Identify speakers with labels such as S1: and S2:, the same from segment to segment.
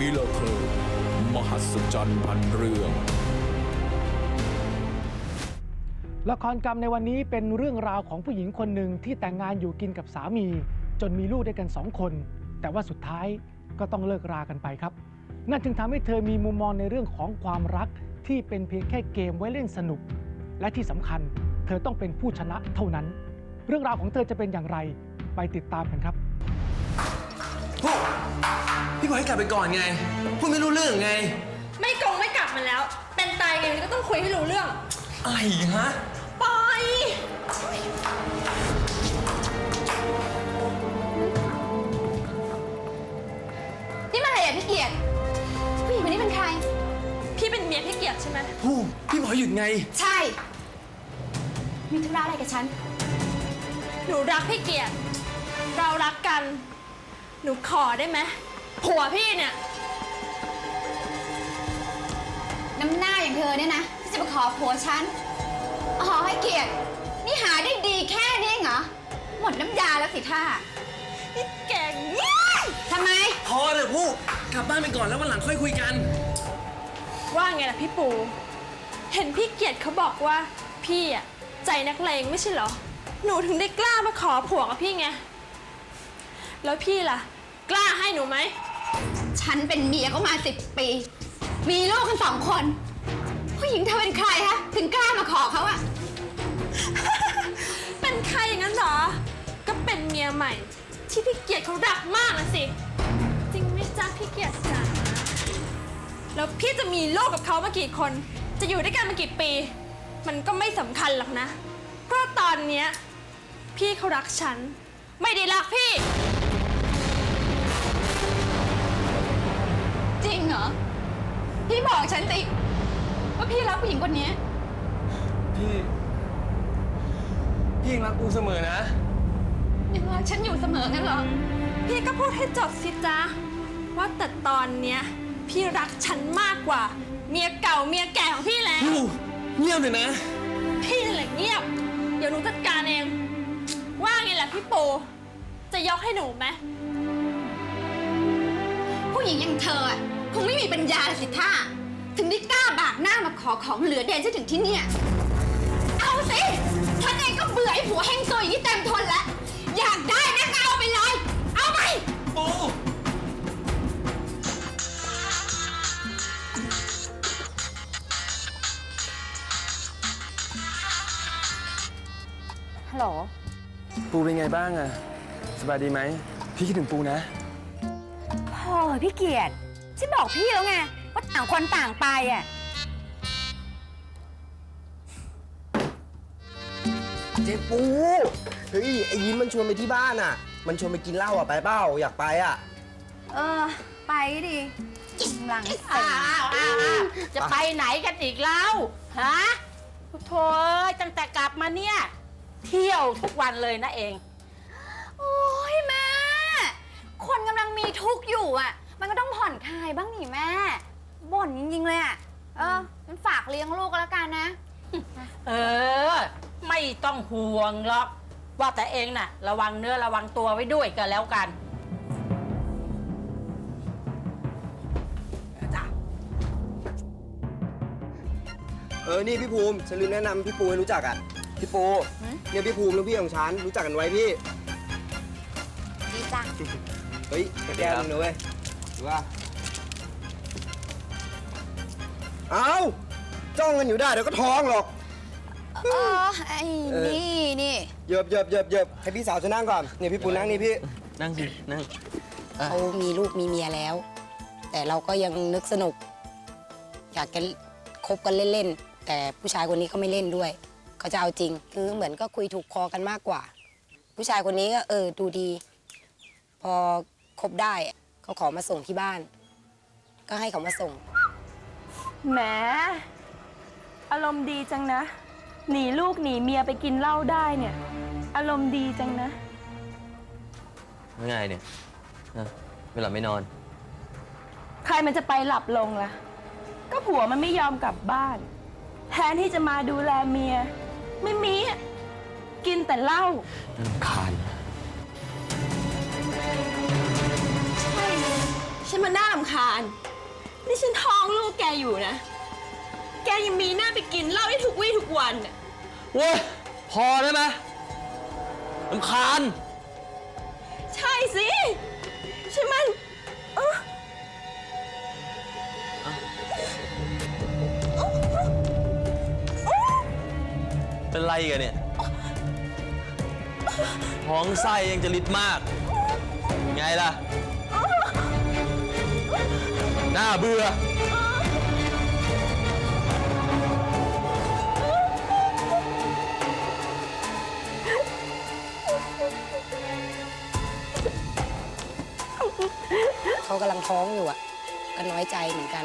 S1: มิลเคิลมหัศจรรย์พันเรื่อง
S2: ละครกรรมในวันนี้เป็นเรื่องราวของผู้หญิงคนหนึ่งที่แต่งงานอยู่กินกับสามี จนมีลูกด้วยกันสองคน แต่ว่าสุดท้ายก็ต้องเลิกรากันไปครับ นั่นจึงทำให้เธอมีมุมมองในเรื่องของความรักที่เป็นเพียงแค่เกมไว้เล่นสนุก และที่สำคัญ เธอต้องเป็นผู้ชนะเท่านั้น เรื่องราวของเธอจะเป็นอย่างไร ไปติดตามกันครับ
S3: พวกพี่บอกให้กลับไปก่อนไง พูดไม่รู้เรื่องไง
S4: ไม่กงไม่กลับมาแล้ว เป็นตายไงมันก็ต้องคุยให้รู้เรื่อง
S3: อะไรฮะ
S4: ปล่อย
S5: นี่มันอะไรอะพี่เกียรติผู้หญิงคนนี้เป็นใคร
S4: พี่เป็นเมียพี่เกียรติใช่ไหม
S3: พูดพี่บอกให้หยุดไง
S5: ใช่ มีธุระอะไรกับฉัน
S4: หนูรักพี่เกียรติ เรารักกัน หนูขอได้ไหมผัวพี่เนี่ย
S5: น้ำหน้าอย่างเธอเนี่ยนะที่จะมาขอผัวฉันอ๋อให้เกียรตินี่หาได้ดีแค่นี้เองเหรอ หมดน้ำยาแล้วสิท่า
S4: แก่ง
S5: ทำไม
S3: พอเลยพูดกลับบ้านไปก่อนแล้ววันหลังค่อยคุยกัน
S4: ว่าไงล่ะพี่ปู เห็นพี่เกียรติเขาบอกว่า พี่อะใจนักเลงไม่ใช่เหรอ หนูถึงได้กล้ามาขอผัวกับพี่ไง แล้วพี่ล่ะ กล้าให้หนูไหม
S5: ฉันเป็นเมียเขามาสิบปี มีลูกกันสองคน ผู้หญิงเธอเป็นใครฮะ ถึงกล้ามาขอเขาอะ
S4: เป็นใครอย่างนั้นเหรอ ก็เป็นเมียใหม่ ที่พี่เกียรติเขารักมากนะสิ จริงไหมจ๊ะพี่เกียรติจ๋าแล้วพี่จะมีลูกกับเขามากี่คน จะอยู่ด้วยกันมากี่ปี มันก็ไม่สำคัญหรอกนะ เพราะตอนเนี้ยพี่เขารักฉัน ไม่ได้รักพี่
S5: งเหรอ พี่บอกฉันสิว่าพี่รักผู้หญิงคนนี้
S3: พี่ พี่ยังรักกูเสมอนะ
S5: ยังรักฉันอยู่เสมอกันเหรอ
S4: พี่ก็พูดให้จบสิจ๊ะ ว่าแต่ตอนเนี้ย พี่รักฉันมากกว่า เมียเก่าเมียแก่ของพี่แล้ว
S3: พูเงียบเลยนะ
S4: พี่นั่นแหละเงียบ เดี๋ยวหนูจัดการเอง ว่าไงล่ะพี่โป จะยกให้หนูไหม
S5: ผู้หญิงอย่างเธออะ คงไม่มีปัญญาละสิท่า ถึงได้กล้าบากหน้ามาขอของเหลือเดนฉันถึงที่เนี่ย เอาสิฉันเองก็เบื่อไอ้ผัวแห้งโซยอย่างนี้เต็มทนแล้ว อยากได้นะก็เอาไปเลย เอาไป
S3: ปู
S6: ฮัลโหล
S3: ปูเป็นไงบ้างอะสบายดีไหม พี่คิดถึงปูนะ
S6: พอเหอะพี่เกียรติ ฉันบอกพี่แล้วไง ว่าต่างคนต่างไปอะ
S7: เจ๊ปูเฮ้ยไอ้ยิ้มมันชวนไปที่บ้านอะ มันชวนไปกินเหล้าอะไปเปล่าอยากไปอะ
S6: เออ ไปดิกำลังเซ็ง
S8: อ้าวอ้าวอ้าวจะไปไหนกันอีกแล้วฮะโถ่เอ้ยตั้งแต่กลับมาเนี่ย เที่ยวทุกวันเลยนะเอง
S5: โอ้ยแม่ คนกำลังมีทุกข์อยู่อะมันก็ต้ องผ่อนคลายบ้างนี่แม่ บ่นจริงๆเลยอะเออมันฝากเลี้ยงลูกก็แล้วกันนะ
S8: เออ ไม่ต้องห่วงหรอก ว่าแต่เองน่ะ ระวังเนื้อระวังตัวไว้ด้วยกันแล้วกัน
S7: เออ นี่พี่ภูมิ ฉันลืมแนะนำพี่ปูให้รู้จักอะ พี่ปูเนี่ยพี่ภูมิลูกพี่ของฉันรู้จักกันไว้พี่
S5: ดีจ้ะ
S7: เฮ้ยแก้วนึงนะเว้ยดูว่า เอาจ้องกันอยู่ได้เดี๋ยวก็ท้องหรอก
S5: เออไอ้นี่นี่
S7: เหยิบเหยิบเหยิบเหยิบให้พี่สาวฉันนั่งก่อน เนี่ยพี่ปูนั่งนี่พี่
S3: นั่งสินั่ง
S9: เขามีลูกมีเมียแล้ว แต่เราก็ยังนึกสนุก อยากจะคบกันเล่นๆ แต่ผู้ชายคนนี้เขาไม่เล่นด้วย เขาจะเอาจริง คือเหมือนก็คุยถูกคอกันมากกว่า ผู้ชายคนนี้ก็เออดูดี พอคบได้เขาขอมาส่งที่บ้าน ก็ให้เขามาส่ง
S6: แหม อารมณ์ดีจังนะ หนีลูกหนีเมียไปกินเหล้าได้เนี่ย อารมณ์ดีจังนะ
S10: ไม่ไงเนี่ยฮะไม่หลับไม่นอน
S6: ใครมันจะไปหลับลงล่ะ ก็ผัวมันไม่ยอมกลับบ้าน แทนที่จะมาดูแลเมีย ไม่มีอะกินแต่เหล้า
S10: คาน
S5: ใช่เลยฉัน
S6: นมันน่ารำคาญ นี่ฉันท้องลูกแกอยู่นะ แกยังมีหน้าไปกินเหล้าได้ทุกวี่ทุกวันน่ะ
S10: เว้ย พอได้ไหมลำคาญ
S6: ใช่สิ ใช่มันเออ
S10: เป็นไรกันเนี่ย ท้องไส้ยังจะลิดมาก ไงล่ะห น้าเบื่อ
S9: เขากำลังท้องอยู่อะ ก็น้อยใจเหมือนกัน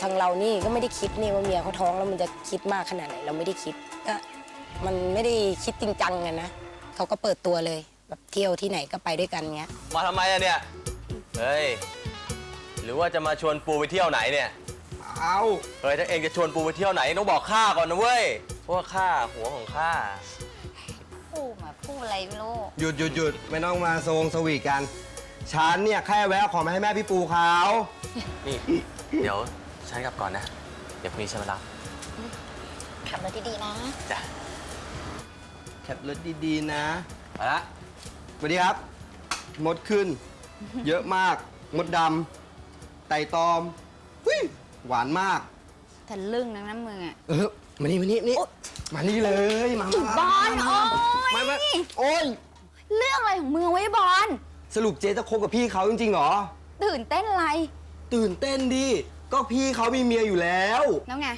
S9: ทางเรานี่ก็ไม่ได้คิดนี่ว่าเมียเขาท้องแล้วมันจะคิดมากขนาดไหนเราไม่ได้คิดก็มันไม่ได้คิดจริงจังกันนะเขาก็เปิดตัวเลยแบบเที่ยวที่ไหนก็ไปด้วยกันเงี้ย
S10: มาทำไมอะเนี่ย เฮ้ย หรือว่าจะมาชวนปูไปเที่ยวไหนเนี่ย
S7: เอา
S10: เฮ้ยถ้าเองจะชวนปูไปเที่ยวไหนต้องบอกข้าก่อนนะเว้ย เพราะว่าข้าหัวของข้า
S5: พูดมาพูดอะไรไม่รู้
S7: หยุดหยุดหยุดไม่ต้องมาทรงสวีทกัน ฉันเนี่ยแค่แวะของมาให้แม่พี่ปูเขา
S10: นี่ เดี๋ยวฉันกลับก่อนนะ เดี๋ยวพรุ่งนี้ฉันมารับ
S5: ขับรถดีๆนะ
S10: จ้ะ
S7: ขับรถดีๆนะ
S10: ไปละ
S7: สวัสดีครับ มดขึ้น เยอะมาก มดดำ ไต่ตอมหุ้ยหวานมาก
S5: แต่ลึ่งนะน้ำมืออะ
S7: เออมานี่มานี่นี่มานี่เลยมามา
S5: บอล
S7: มา
S5: โอ้ย
S7: มามาโอ้ย
S5: เรื่องอะไรของมือไว้บอล
S7: สรุปเจ๊จะคบกับพี่เขาจริงๆเหรอ
S5: ตื่นเต้นอะไร
S7: ตื่นเต้นดิก็พี่เขามีเมียอยู่แล้ว
S5: แล้วไง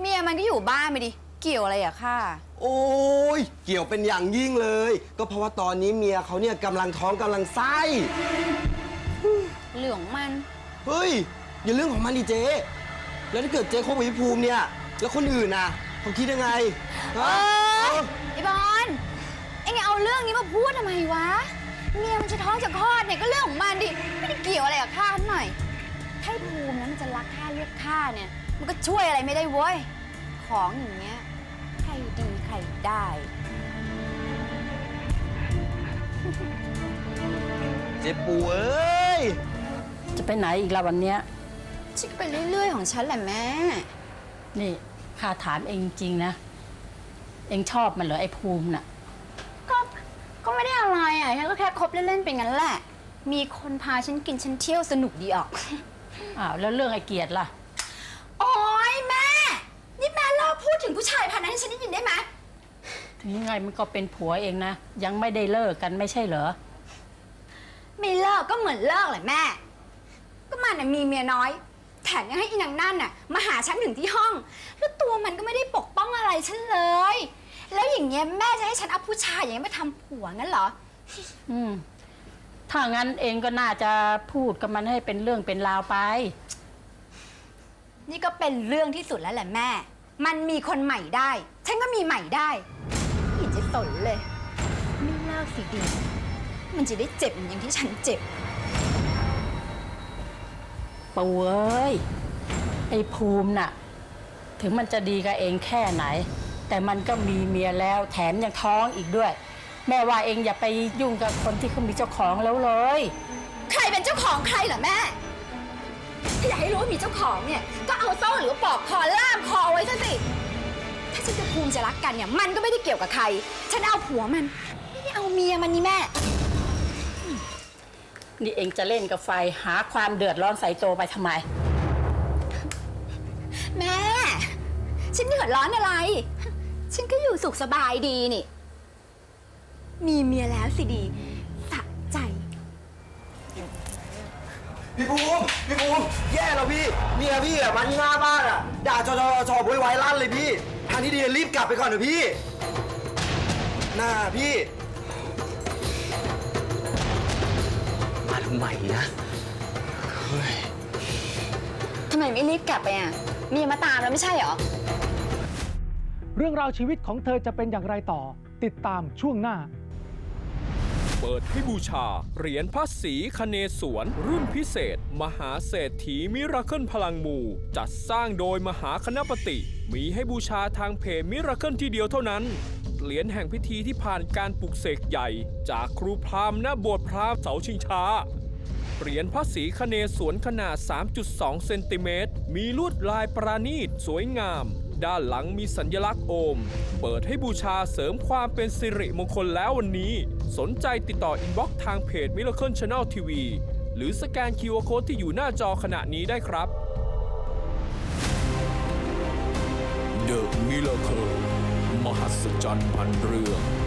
S5: เมียมันก็อยู่บ้านไปดิเกี่ยวอะไรอะค่ะ
S7: โอ้ยเกี่ยวเป็นอย่างยิ่งเลย ก็เพราะว่าตอนนี้เมียเขาเนี่ยกำลังท้องกำลังไส้
S5: เหลืองมัน
S7: เฮ้ยอย่าเรื่องของมันดิเจ๊แล้วถ้าเกิดเจ๊คบกับพี่ภูมิเนี่ย แล้วคนอื่นน่ะเขาคิดยังไง
S5: เอ
S7: ฮะ
S5: อไอ้บอลเอ็งเอาเรื่องนี้มาพูดทำไมวะ เมียมันจะท้องจะคลอดเนี่ยก็เรื่องของมันดิ ไม่ได้เกี่ยวอะไรกับข้าหน่อย ถ้าไอ้ภูมินะมันจะรักข้าเลือกข้าเนี่ย มันก็ช่วยอะไรไม่ได้เว้ย ของอย่างเงี้ยใครดีใครได้
S7: เจ๊ปูเอ้ย
S8: จะไปไหนอีกละวันเนี้ย
S5: ชิคไปเรื่อย ๆ ของฉันแหละแม่
S8: นี่ข้าถามเองจริงๆนะ เองชอบมันเหรอไอ้ภูมิน่ะ
S5: ก็ก็ไม่ได้อะไรอะฉันก็แค่คบเล่นๆเป็นงั้นแหละ มีคนพาฉันกินฉันเที่ยวสนุกดีออก
S8: อ้าวแล้วเรื่องไอ้เกียรติล่ะ
S5: โอ๊ยแม่ นี่แม่เลิกพูดถึงผู้ชายพันนั้นให้ฉันได้ยินได้ไหม
S8: ถึงยังไงมันก็เป็นผัวเองนะ ยังไม่ได้เลิกกันไม่ใช่เหรอ
S5: ไม่เลิกก็เหมือนเลิกแหละแม่ ก็มันน่ะมีเมียน้อย แถมยังให้อีนางนั่นน่ะมาหาฉันถึงที่ห้อง แล้วตัวมันก็ไม่ได้ปกป้องอะไรฉันเลย แล้วอย่างเงี้ยแม่จะให้ฉันเอาผู้ชายอย่างนี้ยมาทำผัวงั้นเหรอ
S8: อืม ถ้างั้นเองก็น่าจะพูดกับมันให้เป็นเรื่องเป็นราวไป
S5: นี่ก็เป็นเรื่องที่สุดแล้วแหละแม่ มันมีคนใหม่ได้ ฉันก็มีใหม่ได้ไม่เห็นจะสนเลย ไม่เลิกสิดี มันจะได้เจ็บอย่างที่ฉันเจ็บ
S8: ปูเอ้ยไอ้ภูมิน่ะ ถึงมันจะดีกับเองแค่ไหน แต่มันก็มีเมียแล้วแถมยังท้องอีกด้วย แม่ว่าเองอย่าไปยุ่งกับคนที่เขามีเจ้าของแล้วเลย
S5: ใครเป็นเจ้าของใครเหรอแม่ ถ้าอยากให้รู้ว่ามีเจ้าของเนี่ย ก็เอาโซ่หรือปลอกคอล่ามคอไว้ซะสิ ถ้าฉันจะภูมิจะรักกันเนี่ย มันก็ไม่ได้เกี่ยวกับใคร ฉันเอาผัวมัน ไม่ได้เอาเมียมันนี่แม่
S8: นี่เองจะเล่นกับไฟหาความเดือดร้อนใส่โตวไปทำไม
S5: แม่ ฉันเดือดร้อนอะไร ฉันก็อยู่สุขสบายดีนี่ มีเมียแล้วสิดีสะใจ
S7: พี่ภูมิพี่ภูมิแย่แล้วพี่เมียพี่อะมาที่หน้าบ้านอะด่าจอจอจอโวยวายลั่นเลยพี่ทางที่ดีรีบกลับไปก่อนเถอะพี่น่าพี่
S10: ทำไมนะ
S5: ทำไมไม่รีบกลับไปอะ เมียมาตามแล้วไม่ใช่เหรอ
S2: เรื่องราวชีวิตของเธอจะเป็นอย่างไรต่อ ติดตามช่วงหน้า
S1: เปิดให้บูชา เหรียญพระศรีคเนศวรรุ่นพิเศษ มหาเศรษฐีมิราเคิลพลังหมู่จัดสร้างโดยมหาคณปติมีให้บูชาทางเพจมิราเคิลที่เดียวเท่านั้น เหรียญแห่งพิธีที่ผ่านการปลุกเสกใหญ่ จากครูพราหมณ์ณโบสถ์พราหมณ์เสาชิงช้าเหรียญพระศรีคเนศวรขนาด 3.2 เซนติเมตร มีลวดลายประณีต สวยงาม ด้านหลังมีสัญลักษณ์โอม เปิดให้บูชาเสริมความเป็นสิริมงคลแล้ววันนี้ สนใจติดต่ออินบ็อกซ์ทางเพจ Miracle Channel TV หรือสแกน QR Code ที่อยู่หน้าจอขณะนี้ได้ครับ The Miracle หัศจรรย์พันเรื่อง